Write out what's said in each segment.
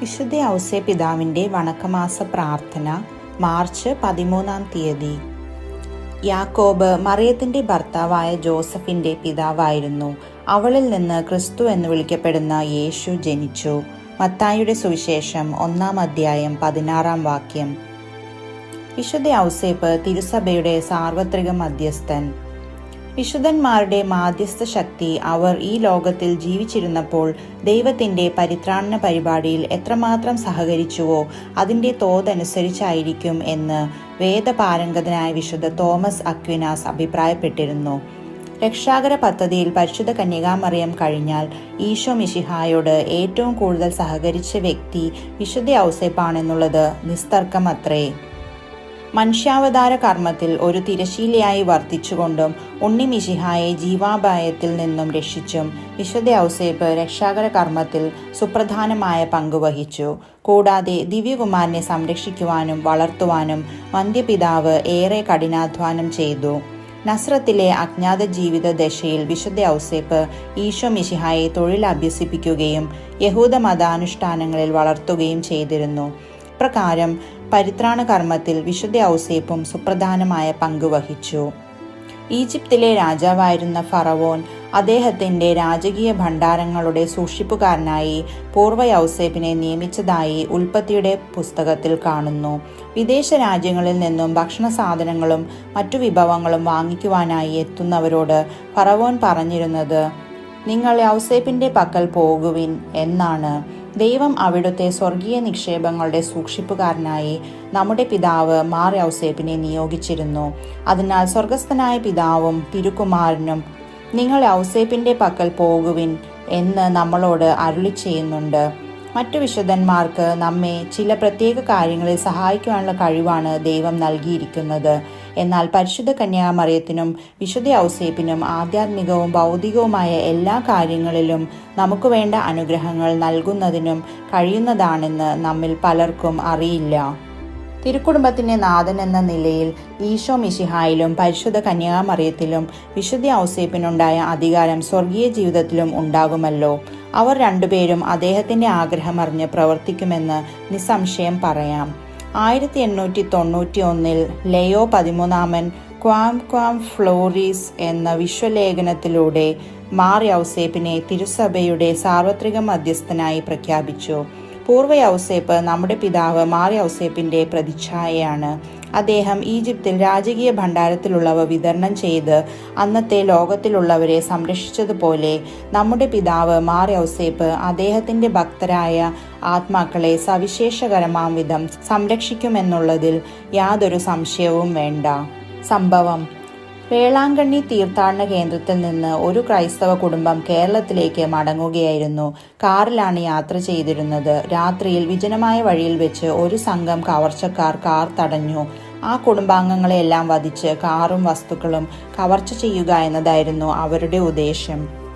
വിശുദ്ധ ഔസേ പിതാവിന്റെ വണക്കമാസ പ്രാർത്ഥന മാർച്ച് പതിമൂന്നാം തീയതി. യാക്കോബ് മറിയത്തിന്റെ ഭർത്താവായ ജോസഫിന്റെ പിതാവായിരുന്നു. അവളിൽ നിന്ന് ക്രിസ്തു എന്ന് വിളിക്കപ്പെടുന്ന യേശു ജനിച്ചു. മത്തായിയുടെ സുവിശേഷം ഒന്നാം അധ്യായം പതിനാറാം വാക്യം. വിശുദ്ധ ഔസേപ്പ് തിരുസഭയുടെ സാർവത്രിക മധ്യസ്ഥൻ. വിശുദ്ധന്മാരുടെ മാധ്യസ്ഥ ശക്തി അവർ ഈ ലോകത്തിൽ ജീവിച്ചിരുന്നപ്പോൾ ദൈവത്തിന്റെ പരിത്രാണന പരിപാടിയിൽ എത്രമാത്രം സഹകരിച്ചുവോ അതിന്റെ തോതനുസരിച്ചായിരിക്കും എന്ന് വേദപാരംഗതനായ വിശുദ്ധ തോമസ് അക്വിനാസ് അഭിപ്രായപ്പെട്ടിരുന്നു. രക്ഷാകര പദ്ധതിയിൽ പരിശുദ്ധ കന്യകാമറിയം കഴിഞ്ഞാൽ ഈശോ മിഷിഹായോട് ഏറ്റവും കൂടുതൽ സഹകരിച്ച വ്യക്തി വിശുദ്ധ ഔസേപ്പാണെന്നുള്ളത് നിസ്തർക്കമത്രേ. മനുഷ്യാവതാര കർമ്മത്തിൽ ഒരു തിരശീലയായി വർദ്ധിച്ചുകൊണ്ടും ഉണ്ണി മിശിഹായെ ജീവാപായത്തിൽ നിന്നും രക്ഷിച്ചും വിശുദ്ധ ഔസേപ്പ് രക്ഷാകര കർമ്മത്തിൽ സുപ്രധാനമായ പങ്കുവഹിച്ചു കൂടാതെ ദിവ്യകുമാരനെ സംരക്ഷിക്കുവാനും വളർത്തുവാനും മന്ത്യപിതാവ് ഏറെ കഠിനാധ്വാനം ചെയ്തു. നസ്രത്തിലെ അജ്ഞാത ജീവിത ദശയിൽ വിശുദ്ധ ഔസേപ്പ് ഈശോ മിശിഹായെ തൊഴിൽ അഭ്യസിപ്പിക്കുകയും യഹൂദ മതാനുഷ്ഠാനങ്ങളിൽ വളർത്തുകയും ചെയ്തിരുന്നു. പ്രകാരം പരിത്രാണ കർമ്മത്തിൽ വിശുദ്ധ ഔസേപ്പും സുപ്രധാനമായ പങ്ക് വഹിച്ചു. ഈജിപ്തിലെ രാജാവായിരുന്ന ഫറവോൻ അദ്ദേഹത്തിന്റെ രാജകീയ ഭണ്ഡാരങ്ങളുടെ സൂക്ഷിപ്പുകാരനായി പൂർവ ഔസേപ്പിനെ നിയമിച്ചതായി ഉൽപ്പത്തിയുടെ പുസ്തകത്തിൽ കാണുന്നു. വിദേശ രാജ്യങ്ങളിൽ നിന്നും ഭക്ഷണ സാധനങ്ങളും മറ്റു വിഭവങ്ങളും വാങ്ങിക്കുവാനായി എത്തുന്നവരോട് ഫറവോൻ പറഞ്ഞിരുന്നത് നിങ്ങൾ ഔസേപ്പിന്റെ പക്കൽ പോകുവിൻ എന്നാണ്. ദൈവം അവിടുത്തെ സ്വർഗീയ നിക്ഷേപങ്ങളുടെ സൂക്ഷിപ്പുകാരനായി നമ്മുടെ പിതാവ് മാർ ഔസേപ്പിനെ നിയോഗിച്ചിരുന്നു. അതിനാൽ സ്വർഗസ്ഥനായ പിതാവും തിരുക്കുമാരനും നിങ്ങൾ ഔസേപ്പിന്റെ പക്കൽ പോകുവിൻ എന്ന് നമ്മളോട് അരുളി ചെയ്യുന്നുണ്ട്. മറ്റു വിശുദ്ധന്മാർക്ക് നമ്മെ ചില പ്രത്യേക കാര്യങ്ങളിൽ സഹായിക്കുവാനുള്ള കഴിവാണ് ദൈവം നൽകിയിരിക്കുന്നത്. എന്നാൽ പരിശുദ്ധ കന്യാമറിയത്തിനും വിശുദ്ധ ഔസേപ്പിനും ആധ്യാത്മികവും ഭൗതികവുമായ എല്ലാ കാര്യങ്ങളിലും നമുക്ക് വേണ്ട അനുഗ്രഹങ്ങൾ നൽകുന്നതിനും കഴിയുന്നതാണെന്ന് നമ്മിൽ പലർക്കും അറിയില്ല. തിരുക്കുടുംബത്തിന്റെ നാഥൻ എന്ന നിലയിൽ ഈശോ മിശിഹായിലും പരിശുദ്ധ കന്യാമറിയത്തിലും വിശുദ്ധ ഔസേപ്പിനുണ്ടായ അധികാരം സ്വർഗീയ ജീവിതത്തിലും ഉണ്ടാകുമല്ലോ. അവർ രണ്ടുപേരും അദ്ദേഹത്തിന്റെ ആഗ്രഹമറിഞ്ഞ് പ്രവർത്തിക്കുമെന്ന് നിസ്സംശയം പറയാം. ആയിരത്തി എണ്ണൂറ്റി തൊണ്ണൂറ്റി ഒന്നിൽ ലയോ പതിമൂന്നാമൻ ക്വാം ക്വാം ഫ്ലോറീസ് എന്ന വിശ്വലേഖനത്തിലൂടെ മാർ യൗസേപ്പിനെ തിരുസഭയുടെ സാർവത്രിക മധ്യസ്ഥനായി പ്രഖ്യാപിച്ചു. പൂർവ യൗസേപ്പ് നമ്മുടെ പിതാവ് മാർ യൗസേപ്പിന്റെ പ്രതിച്ഛായയാണ്. അദ്ദേഹം ഈജിപ്തിൽ രാജകീയ ഭണ്ഡാരത്തിലുള്ളവ വിതരണം ചെയ്ത് അന്നത്തെ ലോകത്തിലുള്ളവരെ സംരക്ഷിച്ചതുപോലെ നമ്മുടെ പിതാവ് മാർ ഔസേപ്പ് അദ്ദേഹത്തിന്റെ ഭക്തരായ ആത്മാക്കളെ സവിശേഷകരമാം വിധം സംരക്ഷിക്കുമെന്നുള്ളതിൽ യാതൊരു സംശയവും വേണ്ട. സംഭവം വേളാങ്കണ്ണി തീർത്ഥാടന കേന്ദ്രത്തിൽ നിന്ന് ഒരു ക്രൈസ്തവ കുടുംബം കേരളത്തിലേക്ക് മടങ്ങുകയായിരുന്നു. കാറിലാണ് യാത്ര ചെയ്തിരുന്നത്. രാത്രിയിൽ വിജനമായ വഴിയിൽ വെച്ച് ഒരു സംഘം കവർച്ചക്കാർ കാർ തടഞ്ഞു. ആ കുടുംബാംഗങ്ങളെല്ലാം വധിച്ച് കാറും വസ്തുക്കളും കവർച്ച ചെയ്യുക എന്നതായിരുന്നു അവരുടെ ഉദ്ദേശം.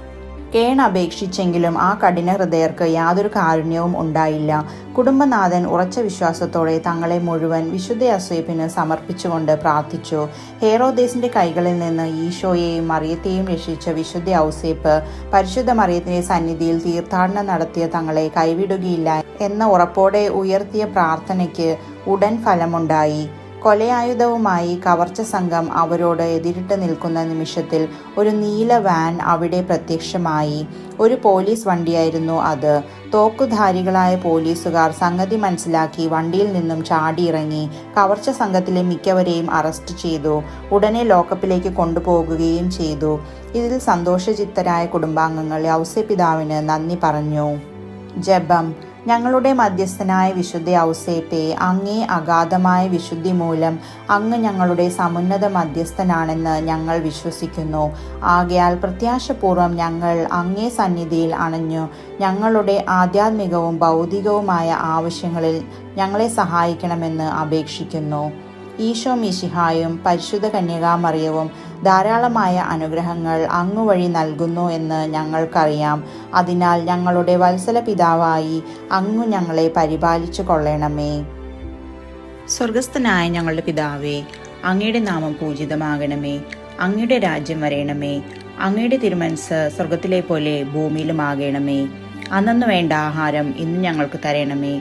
കേണപേക്ഷിച്ചെങ്കിലും ആ കഠിന ഹൃദയർക്ക് യാതൊരു കാരുണ്യവും ഉണ്ടായില്ല. കുടുംബനാഥൻ ഉറച്ച വിശ്വാസത്തോടെ തങ്ങളെ മുഴുവൻ വിശുദ്ധ അസേപ്പിന് സമർപ്പിച്ചുകൊണ്ട് പ്രാർത്ഥിച്ചു. ഹേറോദേസിന്റെ കൈകളിൽ നിന്ന് ഈശോയെയും മറിയത്തെയും രക്ഷിച്ച വിശുദ്ധ ഔസേപ്പ് പരിശുദ്ധ മറിയത്തിന്റെ സന്നിധിയിൽ തീർത്ഥാടനം നടത്തിയ തങ്ങളെ കൈവിടുകയില്ല എന്ന ഉറപ്പോടെ ഉയർത്തിയ പ്രാർത്ഥനയ്ക്ക് ഉടൻ ഫലമുണ്ടായി. കൊലയായുധവുമായി കവർച്ച സംഘം അവരോട് എതിരിട്ട് നിൽക്കുന്ന നിമിഷത്തിൽ ഒരു നീല വാൻ അവിടെ പ്രത്യക്ഷമായി. ഒരു പോലീസ് വണ്ടിയായിരുന്നു അത്. തോക്കുധാരികളായ പോലീസുകാർ സംഗതി മനസ്സിലാക്കി വണ്ടിയിൽ നിന്നും ചാടിയിറങ്ങി കവർച്ച സംഘത്തിലെ മിക്കവരെയും അറസ്റ്റ് ചെയ്തു. ഉടനെ ലോക്കപ്പിലേക്ക് കൊണ്ടുപോകുകയും ചെയ്തു. ഇതിൽ സന്തോഷചിത്തരായ കുടുംബാംഗങ്ങൾ ഔസ്യ പിതാവിന് നന്ദി പറഞ്ഞു. ജപം. ഞങ്ങളുടെ മധ്യസ്ഥനായ വിശുദ്ധ ഔസേപ്പെ അങ്ങേ അഗാധമായ വിശുദ്ധി മൂലം അങ്ങ് ഞങ്ങളുടെ സമുന്നത മധ്യസ്ഥനാണെന്ന് ഞങ്ങൾ വിശ്വസിക്കുന്നു. ആകയാൽ പ്രത്യാശപൂർവം ഞങ്ങൾ അങ്ങേ സന്നിധിയിൽ അണഞ്ഞു. ഞങ്ങളുടെ ആധ്യാത്മികവും ഭൗതികവുമായ ആവശ്യങ്ങളിൽ ഞങ്ങളെ സഹായിക്കണമെന്ന് അപേക്ഷിക്കുന്നു. ഈശോ മിശിഹായും പരിശുദ്ധ കന്യകാമറിയവും ധാരാളമായ അനുഗ്രഹങ്ങൾ അങ്ങുവഴി നൽകുന്നു എന്ന് ഞങ്ങൾക്കറിയാം. അതിനാൽ ഞങ്ങളുടെ വത്സല പിതാവായി അങ്ങു ഞങ്ങളെ പരിപാലിച്ചു കൊള്ളണമേ. സ്വർഗസ്ഥനായ ഞങ്ങളുടെ പിതാവേ അങ്ങയുടെ നാമം പൂജിതമാകണമേ. അങ്ങയുടെ രാജ്യം വരയണമേ അങ്ങയുടെ തിരുമനസ് സ്വർഗത്തിലെ പോലെ ഭൂമിയിലുമാകണമേ. അന്നു വേണ്ട ആഹാരം ഇന്ന് ഞങ്ങൾക്ക് തരണമേ.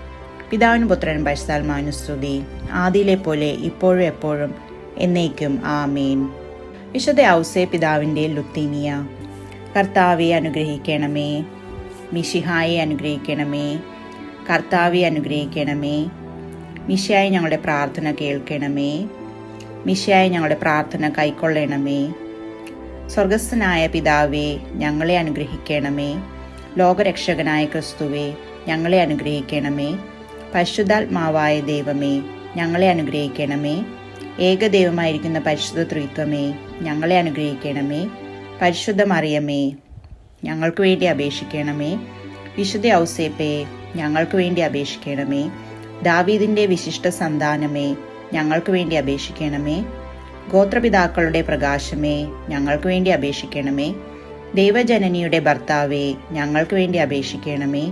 പിതാവിന് പുത്രൻ പരിസ്ഥാൽമാനുസ്തുതി ആദിയിലെ പോലെ ഇപ്പോഴും എപ്പോഴും എന്നേക്കും. ആമേൻ. വിശുദ്ധ ഔസേ പിതാവിന്റെ ലുത്തീനിയ കർത്താവെ അനുഗ്രഹിക്കണമേ. മിഷിഹായെ അനുഗ്രഹിക്കണമേ. കർത്താവെ അനുഗ്രഹിക്കണമേ. മിഷയായി ഞങ്ങളുടെ പ്രാർത്ഥന കേൾക്കണമേ. മിഷയായി ഞങ്ങളുടെ പ്രാർത്ഥന കൈക്കൊള്ളണമേ. സ്വർഗസ്ഥനായ പിതാവേ ഞങ്ങളെ അനുഗ്രഹിക്കണമേ. ലോകരക്ഷകനായ ക്രിസ്തുവേ ഞങ്ങളെ അനുഗ്രഹിക്കണമേ. പരിശുദ്ധാത്മാവായ ദൈവമേ ഞങ്ങളെ അനുഗ്രഹിക്കണമേ. ഏകദൈവമായിരിക്കുന്ന പരിശുദ്ധ ത്രിത്വമേ ഞങ്ങളെ അനുഗ്രഹിക്കണമേ. പരിശുദ്ധ മറിയമേ ഞങ്ങൾക്ക് വേണ്ടി അപേക്ഷിക്കണമേ. വിശുദ്ധ ഔസേപ്പേ ഞങ്ങൾക്ക് വേണ്ടി അപേക്ഷിക്കണമേ. ദാവീദിന്റെ വിശിഷ്ട സന്താനമേ ഞങ്ങൾക്ക് വേണ്ടി അപേക്ഷിക്കണമേ. ഗോത്രപിതാക്കളുടെ പ്രകാശമേ ഞങ്ങൾക്ക് വേണ്ടി അപേക്ഷിക്കണമേ. ദൈവജനനിയുടെ ഭർത്താവേ ഞങ്ങൾക്ക് വേണ്ടി അപേക്ഷിക്കണമേ.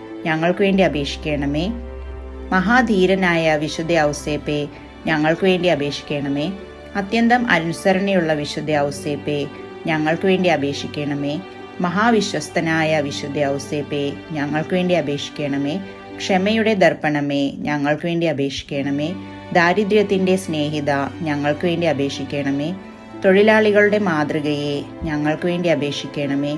ഞങ്ങൾക്ക് വേണ്ടി അപേക്ഷിക്കണമേ. മഹാധീരനായ വിശുദ്ധ ഔസേപ്പെ ഞങ്ങൾക്ക് വേണ്ടി അപേക്ഷിക്കണമേ. അത്യന്തം അനുസരണയുള്ള വിശുദ്ധ ഔസേപ്പെ ഞങ്ങൾക്ക് വേണ്ടി അപേക്ഷിക്കണമേ. മഹാവിശ്വസ്തനായ വിശുദ്ധ ഔസേപ്പെ ഞങ്ങൾക്ക് വേണ്ടി അപേക്ഷിക്കണമേ. ക്ഷമയുടെ ദർപ്പണമേ ഞങ്ങൾക്ക് വേണ്ടി അപേക്ഷിക്കണമേ. ദാരിദ്ര്യത്തിന്റെ സ്നേഹിത ഞങ്ങൾക്ക് വേണ്ടി അപേക്ഷിക്കണമേ. തൊഴിലാളികളുടെ മാതൃകയെ ഞങ്ങൾക്ക് വേണ്ടി അപേക്ഷിക്കണമേ.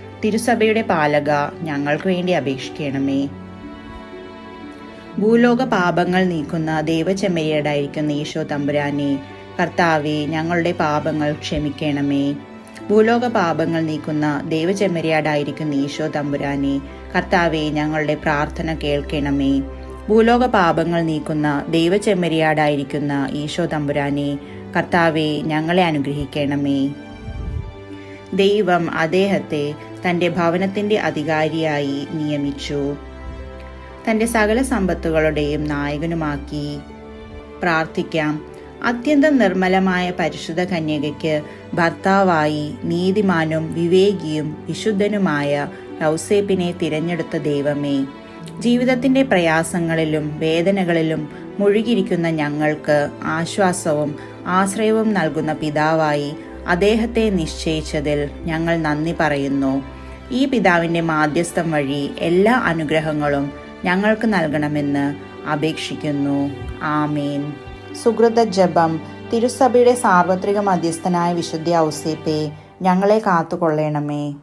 തിരുസഭയുടെ പാലക ഞങ്ങൾക്ക് വേണ്ടി അപേക്ഷിക്കണമേ. ഭൂലോക പാപങ്ങൾ നീക്കുന്ന ദൈവചെമ്മരിയടായിരിക്കുന്ന ഈശോ തമ്പുരാനെ കർത്താവെ ഞങ്ങളുടെ പാപങ്ങൾ ക്ഷമിക്കണമേ. ഭൂലോക പാപങ്ങൾ നീക്കുന്ന ദൈവചെമ്മരിയാടായിരിക്കുന്ന ഈശോ തമ്പുരാനെ കർത്താവെ ഞങ്ങളുടെ പ്രാർത്ഥന കേൾക്കണമേ. ഭൂലോക പാപങ്ങൾ നീക്കുന്ന ദൈവചെമ്മരിയാടായിരിക്കുന്ന ഈശോ തമ്പുരാനെ കർത്താവെ ഞങ്ങളെ അനുഗ്രഹിക്കണമേ. ദൈവം അദ്ദേഹത്തെ തന്റെ ഭവനത്തിന്റെ അധികാരിയായി നിയമിച്ചു. തന്റെ സകല സമ്പത്തുകളുടെയും നായകനുമാക്കി. പ്രാർത്ഥിക്കാം. അത്യന്തം നിർമ്മലമായ പരിശുദ്ധ കന്യകയ്ക്ക് ഭർത്താവായി നീതിമാനും വിവേകിയും വിശുദ്ധനുമായ ലൗസേപ്പിനെ തിരഞ്ഞെടുത്ത ദൈവമേ ജീവിതത്തിന്റെ പ്രയാസങ്ങളിലും വേദനകളിലും മുഴുകിയിരിക്കുന്ന ഞങ്ങൾക്ക് ആശ്വാസവും ആശ്രയവും നൽകുന്ന പിതാവായി അദ്ദേഹത്തെ നിശ്ചയിച്ചതിൽ ഞങ്ങൾ നന്ദി പറയുന്നു. ഈ പിതാവിന്റെ മാധ്യസ്ഥം വഴി എല്ലാ അനുഗ്രഹങ്ങളും ഞങ്ങൾക്ക് നൽകണമെന്ന് അപേക്ഷിക്കുന്നു. ആമീൻ. സുഹൃത ജപം തിരുസഭയുടെ സാർവത്രിക മധ്യസ്ഥനായ വിശുദ്ധ ഔസേപ്പെ ഞങ്ങളെ കാത്തുകൊള്ളണമേ.